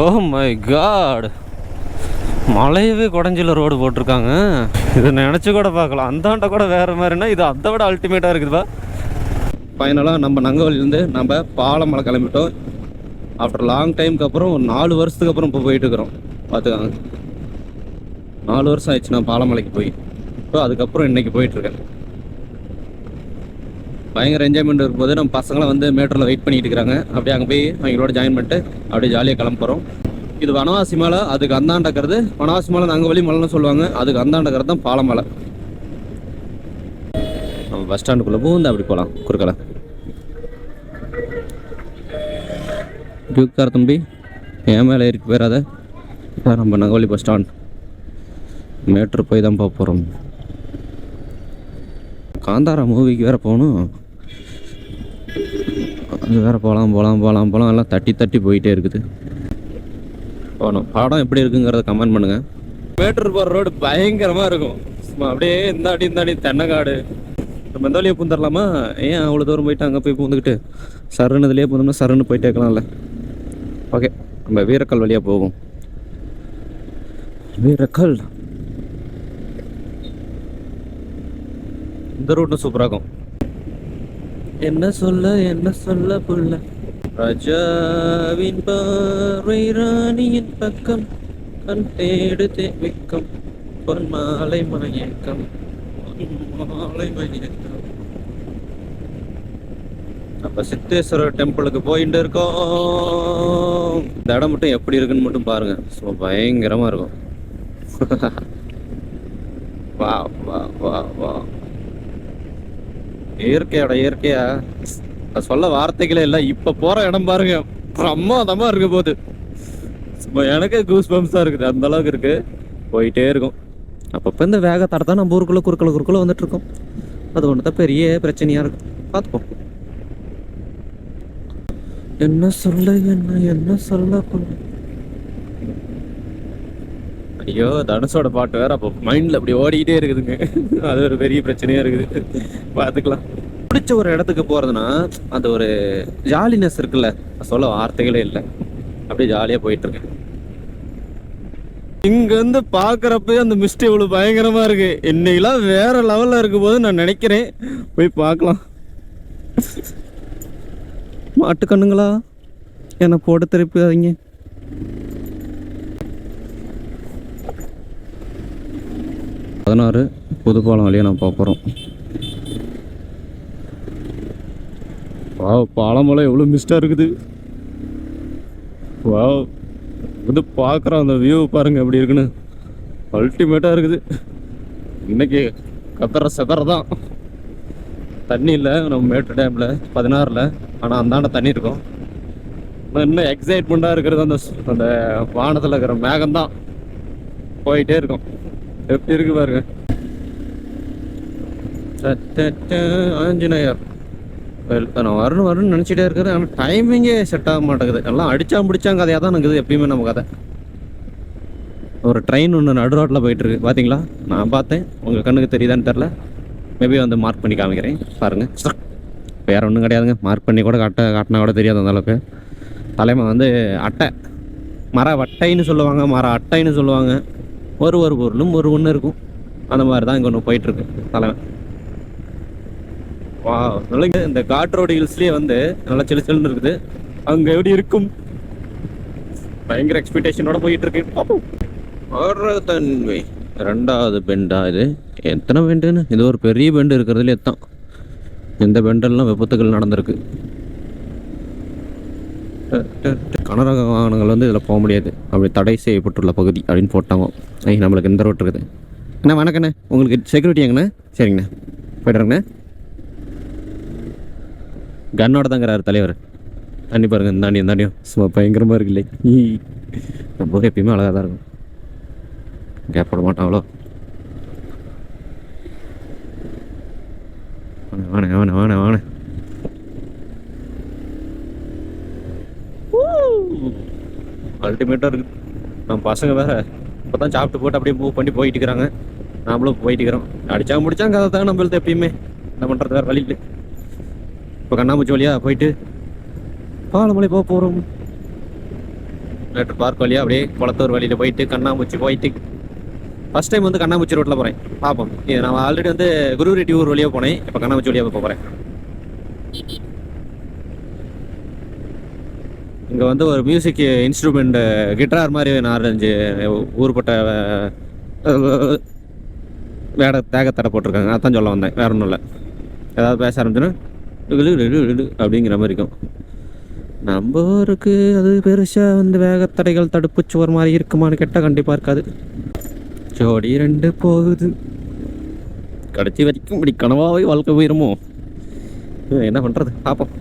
O my god மலையவே குடஞ்சில road போட்டிருக்காங்க. இதை நினச்சி கூட பார்க்கலாம். அந்தாண்ட கூட வேறு மாதிரினா இது அதை விட அல்டிமேட்டாக இருக்குதுப்பா ஃபைனலாக நம்ம நங்கவலிலேருந்து நம்ம பாலமலை கிளம்பிட்டோம். ஆஃப்டர் லாங் டைமுக்கு அப்புறம் ஒரு நாலு வருஷத்துக்கு அப்புறம் இப்போ போயிட்டு இருக்கிறோம். பார்த்துக்காங்க. நாலு வருஷம் ஆயிடுச்சு நான் பாலமலைக்கு போய். இப்போ அதுக்கப்புறம் இன்னைக்கு போயிட்டுருக்கேன் பயங்கர என்ஜாய்மெண்ட் இருக்கும்போது நம்ம பசங்களாம் வந்து மேட்டரில் வெயிட் பண்ணிட்டு இருக்கிறாங்க அப்படியே அங்கே போய் அவங்களோட ஜாயின் பண்ணிட்டு அப்படியே ஜாலியாக கிளம்புறோம். இது வனவாசி மலை அதுக்கு அந்தாண்டக்கிறது வனவாசி மலை நாங்கள் வழி மலைன்னு சொல்லுவாங்க. அதுக்கு அந்தாண்டக்கிறது தான் பாலமலை. நம்ம பஸ் ஸ்டாண்டுக்குள்ளே பூந்து அப்படி போகலாம் குறுக்கலை. டியூக்கார் தம்பி என் மேலே ஏறிட்டு போயிடாத இதான் நம்ம நகவலி பஸ் ஸ்டாண்ட் மேட்ரு போய் தான் போக போகிறோம் காந்தாரா மூவிக்கு வேறு போகணும். இங்கே வேறு போகலாம் போகலாம் போகலாம் போகலாம் எல்லாம் தட்டி தட்டி போயிட்டே இருக்குது. போகணும். படம் எப்படி இருக்குங்கிறத கமெண்ட் பண்ணுங்கள் மேட்டூர் போகிற ரோடு பயங்கரமாக இருக்கும். சும்மா அப்படியே இந்தாடி இந்தாடி தென்னக்காடு நம்ம இந்த வழியாக பூந்துடலாமா ஏன் அவ்வளோ தூரம் போயிட்டு அங்கே போய் பூந்துக்கிட்டு சருன்னு பூந்தோம்னா சருன்னு போயிட்டே இருக்கலாம்ல. ஓகே நம்ம வீரக்கல் வழியாக போவோம். வீரக்கல். இந்த ரூட்டும் சூப்பராக இருக்கும். என்ன சொல்ல என்ன சொல்ல புள்ள? ராஜாவின் பார்வை ராணியின் பக்கம் கண் தேடு தேவிக்கம் பொன் மாலை மயக்கம் மாலை மயக்கம். நம்ம சித்தேஸ்வரர் டெம்பிளுக்கு போயிட்டு இருக்கோம். இந்த இடம் மட்டும் எப்படி இருக்குன்னு மட்டும் பாருங்க. ஸோ பயங்கரமா இருக்கும். வா வா வா வா இயற்கையோட இயற்கையா? சொல்ல வார்த்தைகளே இல்லை. இப்ப போற இடம் பாருங்க. பிரமாதமா இருக்க போகுது சும்மா எனக்கே கூஸ் பம்ப்ஸா இருக்குது. அந்த அளவுக்கு இருக்கு. போயிட்டே இருக்கும். அப்பப்போ இந்த வேக தான் நம்ம ஊருக்குள்ள குறுக்குள்ள குறுக்குள்ள வந்துட்டு இருக்கோம் அது ஒன்று தான் பெரிய பிரச்சனையா இருக்கும் பார்த்துப்போம் என்ன சொல்ல என்ன என்ன சொல்ல ஐயோ தனுஷோட பாட்டு வேற அப்போ மைண்ட்ல அப்படி ஓடிக்கிட்டே இருக்குதுங்க. அது ஒரு பெரிய பிரச்சனையா இருக்குது. பார்த்துக்கலாம் பிடிச்ச ஒரு இடத்துக்கு போறதுன்னா அந்த ஒரு ஜாலினஸ் இருக்குல்ல சொல்ல வார்த்தைகளே இல்லை. அப்படியே ஜாலியா போயிட்டு இருக்கேன். இங்க இருந்து பாக்குறப்ப அந்த மிஸ்ட் இவ்வளவு பயங்கரமா இருக்கு. இன்னைக்கெல்லாம் வேற லெவல்ல இருக்கும் போது நான் நினைக்கிறேன். போய் பார்க்கலாம் மாட்டு கண்ணுங்களா என்னை போட்டு திருப்பியாதீங்க பதினாறு புதுப்பாலம் வழியாக நான் போக போகிறோம் வாவ் பாலமெல்லாம் எவ்வளோ மிஸ்டாக இருக்குது. வாவ் வந்து பார்க்குறோம் அந்த வியூ பாருங்க எப்படி இருக்குன்னு. அல்டிமேட்டாக இருக்குது. இன்னைக்கு கத்துற செதற தான். தண்ணி இல்லை நம்ம மேட்டு டேமில் பதினாறில். ஆனால் அந்தாண்ட தண்ணி இருக்கும். இன்னும் எக்ஸைட்மெண்ட்டாக இருக்கிறது அந்த அந்த வானத்தில் இருக்கிற மேகம்தான். போயிட்டே இருக்கும். எப்படி இருக்கு பாருங்க. ஆஞ்சநேயர். நான் வரணும் வரணும்னு நினச்சிட்டே இருக்கிறேன். ஆனால் டைமிங்கே செட் ஆக மாட்டேங்குது. எல்லாம் அடிச்சா முடிச்சா கதையாக தான் இருக்குது எப்பயுமே நம்ம கதை. ஒரு ட்ரெயின் ஒன்று நடு ரோட்டில் போயிட்டுருக்கு பார்த்தீங்களா நான் பார்த்தேன். உங்கள் கண்ணுக்கு தெரியுதான்னு தெரில மேபி வந்து மார்க் பண்ணி காமிக்கிறேன். பாருங்க. வேறு ஒன்றும் கிடையாதுங்க. மார்க் பண்ணி கூட காட்ட காட்டினா கூட தெரியாது அந்த அளவுக்கு. தலைமை வந்து அட்டை. மர வட்டைன்னு சொல்லுவாங்க. மர அட்டைன்னு சொல்லுவாங்க. ஒரு ஒரு பொருளும் ஒரு ஒன்று இருக்கும். அந்த மாதிரி தான் இங்கே ஒன்று போயிட்டுருக்கு தலைமை வா நல்லா இந்த காட் ரோடு ஹில்ஸ்லேயே வந்து நல்லா சிலு சிலுன்னு இருக்குது. அங்கே எப்படி இருக்கும்? பயங்கர எக்ஸ்பெக்டேஷனோட போயிட்டு இருக்கு பார்ப்போம். தன்மை ரெண்டாவது பெண்டா இது. எத்தனை பெண்டுன்னு? இது ஒரு பெரிய பெண்டு இருக்கிறதுல எத்தான். இந்த பெண்டெல்லாம் விபத்துகள் நடந்திருக்கு. கனரக வாகனங்கள் வந்து இதில் போக முடியாது. அப்படி தடை செய்யப்பட்டுள்ள பகுதி அப்படின்னு போட்டாங்க. ஐ நம்மளுக்கு இந்த ரோட் இருக்குது? அண்ணா வணக்கண்ணே. உங்களுக்கு செக்யூரிட்டி எங்கண்ணே? சரிங்கண்ணே. போய்ட்டுறேங்கண்ணே கன்னோட தாங்கிறாரு தலைவர். தண்ணி பாருங்கள் இந்தாண்டி இந்தாண்டியும் சும்மா பயங்கரமாக இருக்குல்லே ஈ நம்ம ஊர் எப்பயுமே அழகாக தான் இருக்கும். கேப் போட மாட்டாங்களோ வாணே வாணே வாணே வாணே அல்டிமேட்டாக இருக்குது நம்ம பசங்க வேற இப்போ தான் சாப்பிட்டு போட்டு அப்படியே மூவ் பண்ணி போயிட்டு இருக்கிறாங்க. நாமளும் போயிட்டு இருக்கிறோம். அடித்தா முடிச்சாங்க கதை தான் நம்மளுது எப்பயுமே. என்ன பண்ணுறது வேறு வழி இல்லை. இப்போ கண்ணாமூச்சி வழியா போயிட்டு பாலமலை போக போகிறோம் மேட்டர் பார்க் வழியாக அப்படியே குளத்தூர் வழியில் போயிட்டு கண்ணாமூச்சி போயிட்டு ஃபர்ஸ்ட் டைம் வந்து கண்ணாமூச்சி ரோட்டில் போகிறேன் பார்ப்போம். இது நான் ஆல்ரெடி வந்து குருவரெட்டி ஊர் வழியாக போனேன். இப்போ கண்ணாமூச்சி வழியாக போக போகிறேன் இங்கே வந்து ஒரு மியூசிக் இன்ஸ்ட்ருமெண்ட்டு கிட்டார் மாதிரி நாலஞ்சு ஊர்பட்ட அஹ், வேட தேகத்தடை போட்டிருக்காங்க. அதான் சொல்ல வந்தேன். வேற ஒன்றும் இல்லை. ஏதாவது பேச ஆரம்பிச்சுன்னா அப்படிங்கிற மாதிரி இருக்கும். நம்ம ஊருக்கு அது பெருசாக வந்து வேகத்தடைகள் தடுப்பு சுவர் மாதிரி இருக்குமான்னு கேட்டால் கண்டிப்பாக இருக்காது. ஜோடி ரெண்டு போகுது. கடைசி வரைக்கும் இப்படி கனவாகவே வாழ்க்கை போயிருமோ? என்ன பண்ணுறது பார்ப்போம்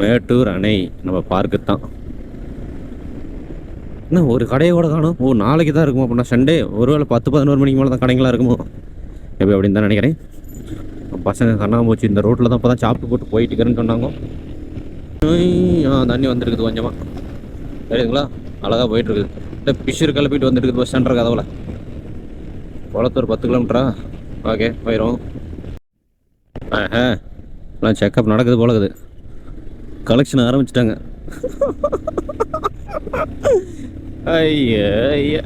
மேட்டூர் அணை நம்ம பார்க்கு தான். என்ன ஒரு கடையை கூட காணும்? ஓ நாளைக்கு தான் இருக்குமோ அப்படின்னா சண்டே ஒருவேளை பத்து பதினோரு மணிக்கு மேலே தான் கடைங்களாக இருக்குமோ? எப்படி அப்படின்னு தான் நினைக்கிறேன். பசங்க கண்ணாமல் போச்சு இந்த ரோட்டில் தான் இப்போ தான் சாப்பிட்டு போட்டு போயிட்டு இருக்கிறேன்னு சொன்னாங்க. ஆ தண்ணி வந்துருக்குது கொஞ்சமாக தெரியுதுங்களா? அழகாக போயிட்டுருக்குது இந்த பிஷர் கிளப்பிட்டு வந்துருக்குது பஸ் ஸ்டாண்ட் கதவில். குளத்தூர் பத்து கிலோமீட்டரா? ஓகே போயிடும் ஆஹா எல்லாம் செக்கப் நடக்குது போலக்குது. கலெக்ஷன் ஆரம்பிச்சிட்டாங்க. ஐயா ஐயா.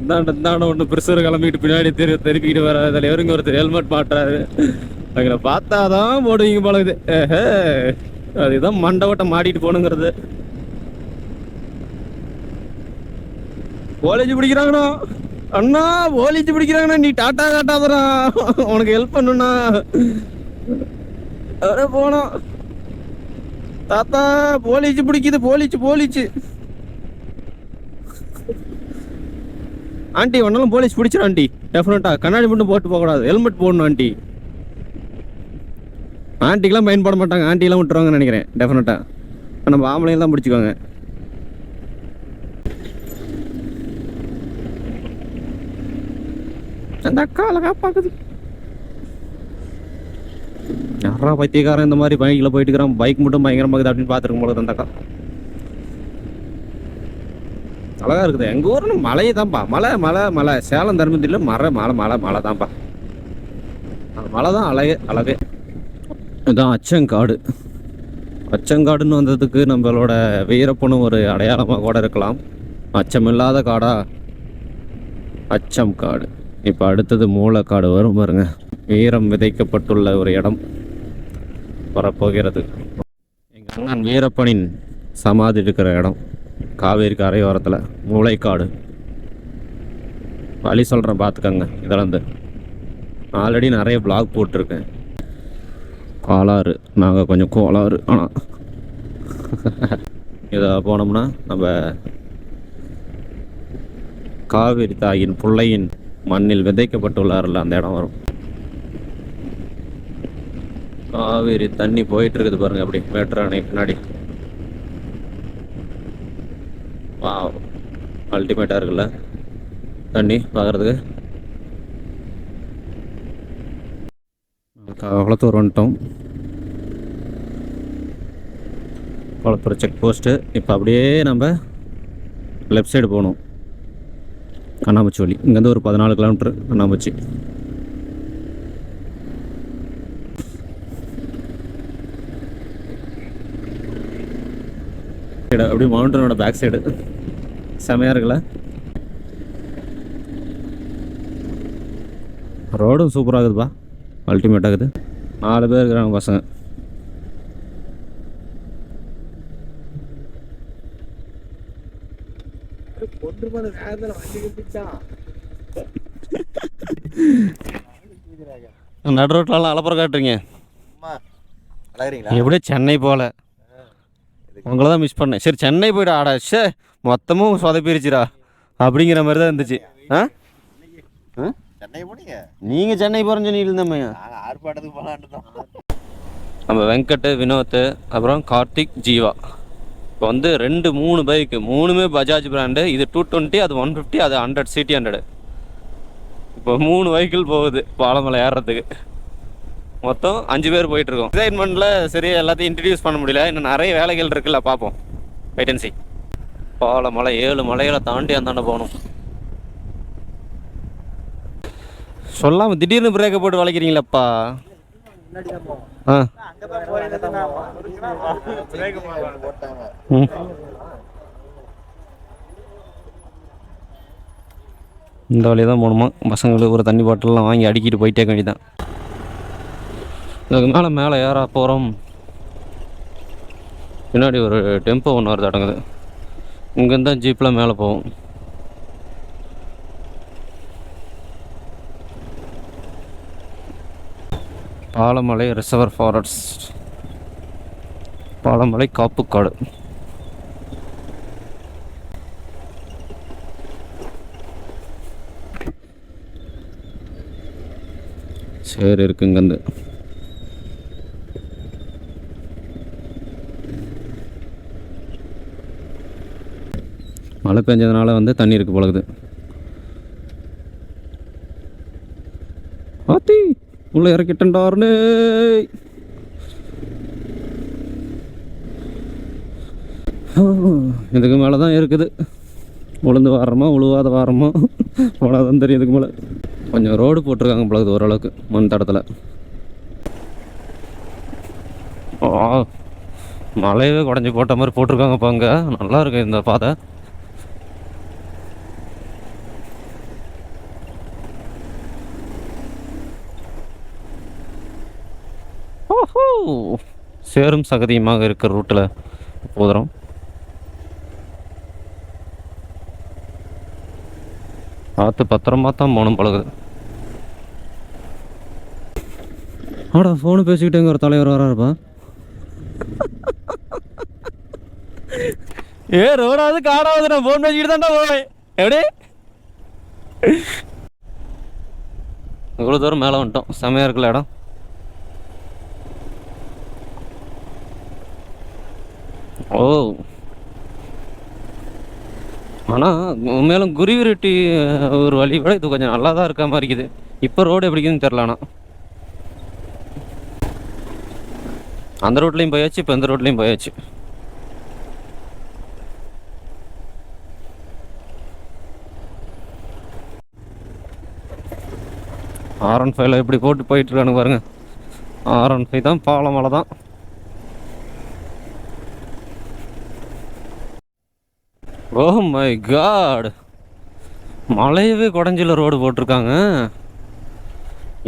இந்தாண்ட இந்தாண்ட ஒன்று ப்ரெஷர் கிளம்பிட்டு பின்னாடி தெரு திருப்பிக்கிட்டு வர அதில் எவருங்க ஒருத்தர் ஹெல்மெட் மாட்டுறாரு. அவங்கள பார்த்தாதான் போடுவீங்க போலகுது அதுதான் மண்டவட்டம் மாடிட்டு போகணுங்கிறது. காலேஜ் பிடிக்கிறாங்கண்ணா அண்ணா காலேஜ் பிடிக்கிறாங்கண்ணா நீ டாட்டா காட்டாதரா உனக்கு ஹெல்ப் பண்ணுண்ணா. அவரே போனோம் தாத்தா போலீஸ் பிடிக்குது போலீச்சு போலீச்சு ஆண்டி ஒன்னாலும் போலீஸ் பிடிச்சிடும் ஆண்டி. டெஃபினட்டாக கண்ணாடி மட்டும் போட்டு போகக்கூடாது ஹெல்மெட் போடணும் ஆண்டி. ஆண்டிக்கெலாம் பயன்பட மாட்டாங்க. ஆண்டிலாம் விட்டுருவாங்கன்னு நினைக்கிறேன். டெஃபினட்டாக நம்ம ஆம்பளையும் தான் பிடிச்சிக்கோங்க அந்த அக்கா அழகா பார்க்குது யாரா பைத்தியக்காரன் இந்த மாதிரி பைக்கில் போயிட்டு இருக்கிறான் பைக் மட்டும் பயங்கரமாக இருக்குது அப்படின்னு பார்த்துருக்கும் போல தந்தக்கா அழகாக அழகா இருக்குது. எங்கள் ஊர்னு மலை தான்ப்பா மலை மலை மலை. சேலம் தருமபுரியில் மர மலை மலை மலை தான்ப்பா மலை தான் அழகே அழகே. இதுதான் அச்சங்காடு. அச்சங்காடுன்னு வந்ததுக்கு நம்மளோட வீரப்பனும் ஒரு அடையாளமாக கூட இருக்கலாம். அச்சமில்லாத காடா. அச்சம் காடு. இப்போ அடுத்தது மூளைக்காடு வரும் பாருங்க. வீரம் விதைக்கப்பட்டுள்ள ஒரு இடம் வரப்போகிறது. எங்கள் அண்ணன் வீரப்பனின் சமாதி இருக்கிற இடம் காவேரி கரையோரத்தில் மூளைக்காடு. வழி சொல்கிறேன் பார்த்துக்கங்க இதில் ஆல்ரெடி நிறைய பிளாக் போட்டிருக்கேன். கோளாறு நாங்கள் கொஞ்சம் கோளாறு ஆனால் இதை போனோம்னா நம்ம காவிரி தாயின் பிள்ளையின் மண்ணில் விதைக்கப்பட்டுள்ளார்ல அந்த இடம் வரும். காவேரி தண்ணி போயிட்டு இருக்குது பாருங்க அப்படி மேட்டர் அணை பின்னாடி. வா அல்டிமேட்டாக இருக்குல்ல? தண்ணி பார்க்குறதுக்கு குளத்தூர் வந்துட்டோம். குளத்தூர் செக் போஸ்ட்டு இப்போ அப்படியே நம்ம லெஃப்ட் சைடு போகணும். கண்ணாமூச்சி வழி. இங்கேருந்து ஒரு பதினாலு கிலோமீட்டர் கண்ணாமூச்சி. அப்படியே மவுண்டனோட பேக் சைடு செமையாக இருக்குல்ல? ரோடும் சூப்பராக இருக்குதுப்பா அல்டிமேட் ஆகுது. நாலு பேர் இருக்கிறாங்க பசங்க. நடு ரோட்லலாம் அலப்புறம் காட்டுறீங்க. எப்படியோ சென்னை போகல உங்களை தான் மிஸ் பண்ணேன். சரி சென்னை போய்டா. ஆடா சே மொத்தமும் சொதப்பிருச்சுடா. அப்படிங்கிற மாதிரி தான் இருந்துச்சு. ஆ? சென்னை போனீங்க? நீங்கள் சென்னை போகிறேன்னு சொன்னீங்க இருந்தம்மையா ஆர்ப்பாட்டத்துக்கு போகலான்ட்டு நம்ம வெங்கட் வினோத் அப்புறம் கார்த்திக் ஜீவா. இப்போ வந்து ரெண்டு மூணு பைக்கு மூணுமே பஜாஜ் பிராண்டு இது டூ டுவெண்ட்டி அது ஒன் ஃபிஃப்டி அது ஹண்ட்ரட் சிடி ஹண்ட்ரடு இப்போ மூணு வெஹிக்கிள் போகுது பாலமலை ஏறுறதுக்கு. மொத்தம் அஞ்சு பேர் போயிட்டு இருக்கோம் எக்ஸைட்மெண்ட்டில் சரியா எல்லாத்தையும் இன்ட்ரடியூஸ் பண்ண முடியல. இன்னும் நிறைய வேலைகள் இருக்குல்ல பார்ப்போம். வெயிட்டன்சி பாலமலை ஏழு மலைகளை தாண்டி அந்தாண்ட போகணும். சொல்லாமல் திடீர்னு பிரேக்கை போட்டு வளைக்கிறீங்களப்பா. ஆ. இந்த வழியாக தான் போகணுமா? பசங்களுக்கு ஒரு தண்ணி பாட்டில்லாம் வாங்கி அடிக்கிட்டு போயிட்டே வேண்டியதான் இதுக்கு மேலே மேலே ஏற போகிறோம் பின்னாடி ஒரு டெம்போ ஒன்று வருது அடங்குது. இங்கேருந்து தான் ஜீப்பில் மேலே போவோம். பாலமலை ரிசர்வர் ஃபாரஸ்ட் பாலமலை காப்புக்காடு. சரி இருக்குங்க மழை பெஞ்சதுனால வந்து தண்ணி இருக்கு பழகுது ஆத்தி உள்ள இறக்கிட்டேன்டாருன்னு இதுக்கு மேலே தான் இருக்குது. உளுந்து வாரமா உழுவாத வாரமா போனாதான் தெரியும் இதுக்கு மேலே. கொஞ்சம் ரோடு போட்டிருக்காங்க பழகுது ஓரளவுக்கு மண் தடத்தில். ஆ மழையவே குடஞ்சி போட்ட மாதிரி போட்டிருக்காங்கப்பா அங்கே. நல்லா இருக்கு இந்த பாதை. சேரும் சகதியுமாக இருக்கிற ரூட்டில் போதுறோம் பார்த்து பத்திரமா தான் போகணும் பழகுது ஆடா ஃபோனு பேசிக்கிட்டே இங்க ஒரு தலைவர் வராருப்பா ஏ ரோடாவது காடாவது நான் ஃபோன் பேசிக்கிட்டு தான்டா போவேன். எப்படி? இவ்வளோ தூரம் மேலே வந்துட்டோம். செமையாக இருக்குல்ல இடம். ஓ. ஆனால் மேலும் குருவிரட்டி ஒரு வழி விட இது கொஞ்சம் நல்லா தான் இருக்க மாதிரி இருக்குது. இப்போ ரோடு எப்படி இருக்குதுன்னு தெரில ஆனால் அந்த ரோட்லேயும் போயாச்சு இப்போ இந்த ரோட்லேயும் போயாச்சு. ஆர் ஒன் ஃபைவ்ல எப்படி போட்டு போயிட்டு இருக்கானு பாருங்க. ஆர் ஒன் ஃபைவ் தான் பாலம் மலை தான் ஓ மை காட் மலையவே குடஞ்சில ரோடு போட்டிருக்காங்க.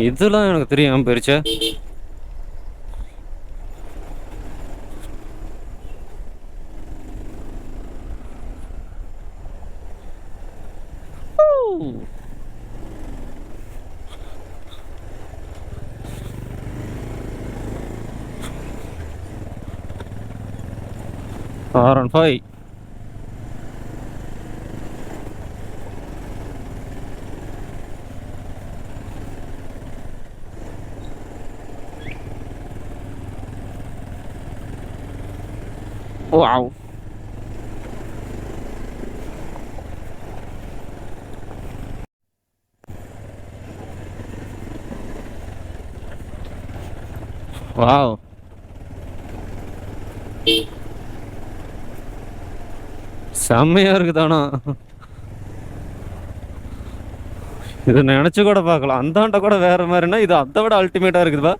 இதெல்லாம் எனக்கு தெரியாம போயிருச்சே. R and five Wow. Wow. செம்மையா இருக்குதானா இது நினைச்சு கூட பார்க்கலாம் அந்தாண்ட கூட வேற மாதிரினா இது அதை விட அல்டிமேட்டா இருக்குதுப்பா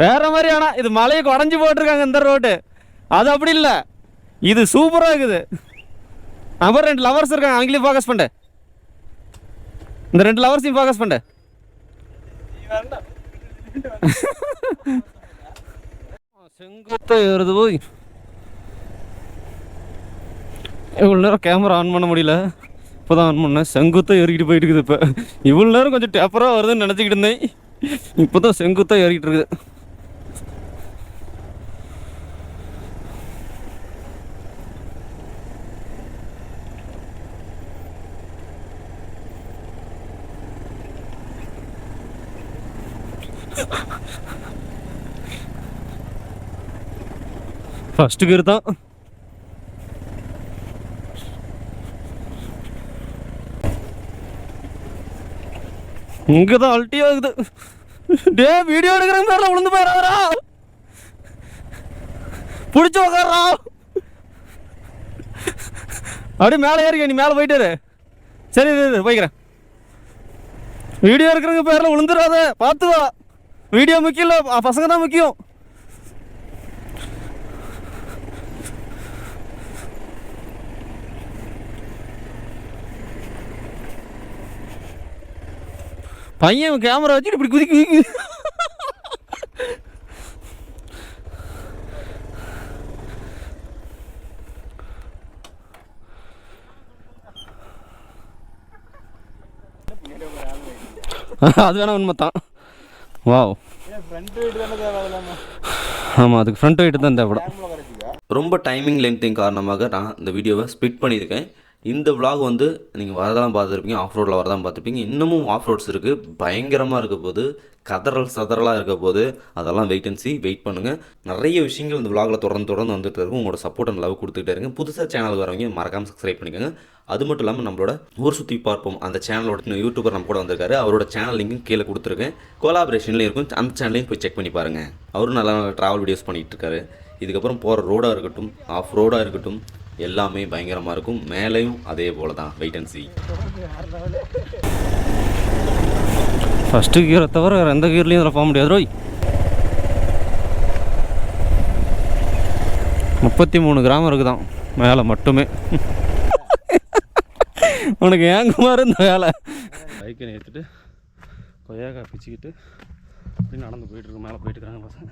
வேற மாதிரி ஆனால் இது மலையை குடஞ்சி போட்டிருக்காங்க இந்த ரோடு அது அப்படி இல்லை. இது சூப்பராக இருக்குது. அப்புறம் ரெண்டு லவர்ஸ் இருக்காங்க அவங்களையும் ஃபோக்கஸ் பண்ணு. இந்த ரெண்டு லவர்ஸையும் ஃபோக்கஸ் பண்ணு. செங்குத்த ஏறுது போய் இவ்வளோ நேரம் கேமரா ஆன் பண்ண முடியல. இப்போ தான் ஆன் பண்ணேன். செங்குத்தாக ஏறிக்கிட்டு போயிட்டு இருக்குது இப்போ. இவ்வளோ நேரம் கொஞ்சம் டேப்பராக வருதுன்னு நினச்சிக்கிட்டு இருந்தேன். இப்போ தான் செங்குத்தாக ஏறிக்கிட்டு இருக்குது. ஃபஸ்ட்டு கீர் தான். இங்கே தான் அல்ட்டி இருக்குது டே வீடியோ எடுக்கிறவங்க பேரில் விழுந்து போயிடாதரா பிடிச்சி உக்காடுறா அப்படியே மேலே ஏறிக்க நீ மேலே போயிட்டாரு சரி இது போய்க்கிறேன். வீடியோ இருக்கிறவங்க பேரில் விழுந்துடாத பார்த்துவா வீடியோ முக்கியம் இல்லை பசங்க தான் முக்கியம். பையன் கேமரா வச்சுட்டு இப்படி குதிக்கு குதிக்கு. அது வேணா உண்மை தான் வாவ். ஆமாம் அதுக்கு ஃப்ரண்ட் வெயிட் தான் தேவைப்படும். ரொம்ப டைமிங் லென்த்தின் காரணமாக நான் இந்த வீடியோவை ஸ்பிட் பண்ணியிருக்கேன். இந்த விலாக் வந்து நீங்கள் வரதெல்லாம் பார்த்துருப்பீங்க ஆஃப் ரோடில் வரதான் பார்த்துருப்பீங்க. இன்னமும் ஆஃப் ரோட்ஸ் இருக்குது பயங்கரமாக இருக்க போது கதறல் சதறலாக இருக்க போது அதெல்லாம் வெயிட் அண்ட் சி வெயிட் பண்ணுங்கள் நிறைய விஷயங்கள் இந்த விலாகில் தொடர்ந்து தொடர்ந்து வந்துட்டு இருக்கும் உங்களோட சப்போர்ட் அண்ட் லவ் கொடுத்துட்டே இருங்க. புதுசாக சேனல் வரவங்க மறக்காமல் சப்ஸ்கிரைப் பண்ணிக்கோங்க. அது மட்டும் இல்லாமல் நம்மளோட ஊர் சுற்றி பார்ப்போம். அந்த சேனலோட யூடியூபர் நம்ம கூட வந்திருக்காரு. அவரோட சேனல் லிங்க்கும் கீழே கொடுத்துருக்கேன். கோலாபரேஷன்லேயும் இருக்கும். அந்த சேனலையும் போய் செக் பண்ணி பாருங்கள் அவரும் நல்லா நல்லா ட்ராவல் வீடியோஸ் பண்ணிகிட்டு இருக்காரு. இதுக்கப்புறம் போகிற ரோடாக இருக்கட்டும் ஆஃப் ரோடாக இருக்கட்டும் எல்லாமே பயங்கரமாக இருக்கும். மேலேயும் அதே போல தான் வெயிட் அண்ட் சி ஃபஸ்ட்டு கீரை தவிர வேறு எந்த கீர்லையும் இதில் போக முடியாது. ரோய். முப்பத்தி மூணு கிராமம் இருக்குதான். மேலே மட்டுமே. உனக்கு ஏங்க மாதிரி இந்த வேலை? பைக்கை நேற்றுட்டு கொய்யாக்காய் பிச்சுக்கிட்டு அப்படி நடந்து போயிட்டு இருக்கு. மேலே போயிட்டு இருக்காங்க பசங்க.